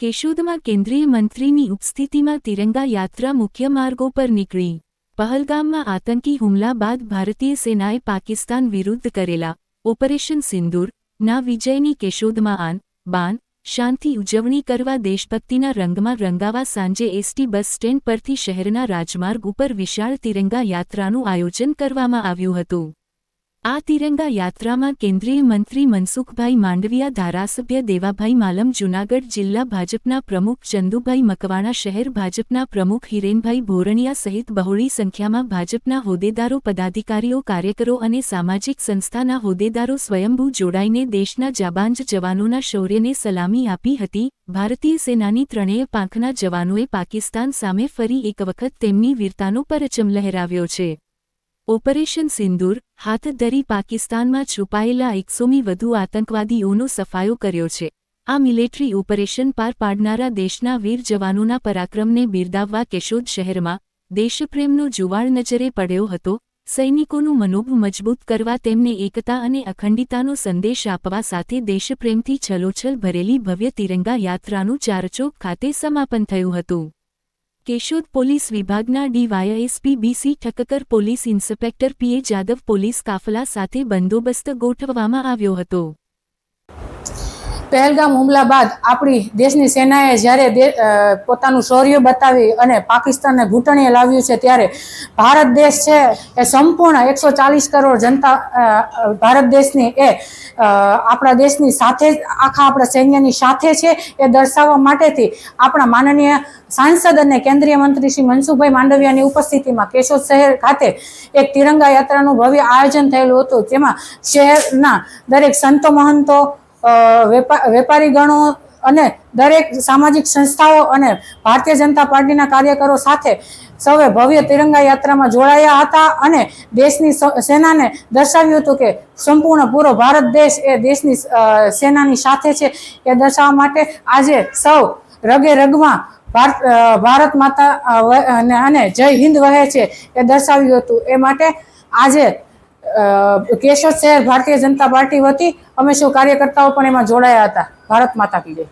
કેશોદમાં કેન્દ્રીય મંત્રીની ઉપસ્થિતિમાં તિરંગા યાત્રા મુખ્ય માર્ગો પર નીકળી. પહલગામમાં આતંકી હુમલા બાદ ભારતીય સેનાએ પાકિસ્તાન વિરુદ્ધ કરેલા ઓપરેશન સિંદૂર, ના વિજયની કેશોદમાં આન, બાન, શાંતિ ઉજવણી કરવા દેશભક્તિના રંગમાં રંગાવા સાંજે એસટી બસ સ્ટેન્ડ પરથી શહેરના રાજમાર્ગ ઉપર વિશાળ તિરંગા યાત્રાનું આયોજન કરવામાં આવ્યું હતું. આ તિરંગા યાત્રામાં કેન્દ્રીય મંત્રી મનસુખભાઈ માંડવિયા, ધારાસભ્ય દેવાભાઈ માલમ, જૂનાગઢ જિલ્લા ભાજપના પ્રમુખ ચંદુભાઈ મકવાણા, શહેર ભાજપના પ્રમુખ હિરેનભાઈ ભોરણિયા સહિત બહોળી સંખ્યામાં ભાજપના હોદ્દેદારો, પદાધિકારીઓ, કાર્યકરો અને સામાજિક સંસ્થાના હોદ્દેદારો સ્વયંભૂ જોડાઈને દેશના જાબાંજ જવાનોના શૌર્યને સલામી આપી હતી. ભારતીય સેનાની ત્રણેય પાંખના જવાનોએ પાકિસ્તાન સામે ફરી એક વખત તેમની વીરતાનો પરચમ લહેરાવ્યો છે. ઓપરેશન સિંદૂર હાથ ધરી પાકિસ્તાનમાં છુપાયેલા એકસોમી વધુ આતંકવાદીઓનો સફાયો કર્યો છે. આ મિલિટરી ઓપરેશન પાર પાડનારા દેશના વીર જવાનોના પરાક્રમને બિરદાવવા કેશોદ શહેરમાં દેશપ્રેમનો જુવાળ નજરે પડ્યો હતો. સૈનિકોનું મનોભ મજબૂત કરવા તેમને એકતા અને અખંડિતાનો સંદેશ આપવા સાથે દેશપ્રેમથી છલોછલ ભરેલી ભવ્ય તિરંગા યાત્રાનું ચારચોક ખાતે સમાપન થયું હતું. કેશોદ પોલીસ વિભાગના DYSP BC Thakkar police inspector PA Jadav police કાફલા સાથે બંદોબસ્ત ગોઠવવામાં આવ્યો હતો. પહેલગામ હુમલા બાદ આપણી દેશની સેનાએ જ્યારે પોતાનું શૌર્ય બતાવી અને પાકિસ્તાનને ઘૂંટણીએ લાવ્યું છે ત્યારે ભારત દેશ છે એ સંપૂર્ણ એકસો ચાલીસ કરોડ જનતા ભારત દેશની એ આપણા દેશની સાથે આખા આપણા સૈન્યની સાથે છે એ દર્શાવવા માટેથી આપણા માનનીય સાંસદ અને કેન્દ્રીય મંત્રી શ્રી મનસુખભાઈ માંડવિયાની ઉપસ્થિતિમાં કેશોદ શહેર ખાતે એક તિરંગા યાત્રાનું ભવ્ય આયોજન થયેલું હતું. જેમાં શહેરના દરેક સંતો મહંતો અ, ગણો અને દરેક સામાજિક સંસ્થાઓ અને ભારતીય જનતા પાર્ટીના કાર્યકરો સાથે સૌએ ભવ્ય તિરંગા યાત્રામાં જોડાયા હતા અને દેશની સેનાને દર્શાવ્યું હતું કે સંપૂર્ણ પૂરો ભારત દેશ એ દેશની સેનાની સાથે છે એ દર્શાવવા માટે આજે સૌ રગે રગમાં ભારત ભારત માતા અને જય હિન્દ વહે છે એ દર્શાવ્યું હતું. એ માટે આજે કેશોદ શહેર ભારતીય જનતા પાર્ટી વતી અમે સૌ કાર્યકર્તાઓ પણ એમાં જોડાયા હતા. ભારત માતા કી જય.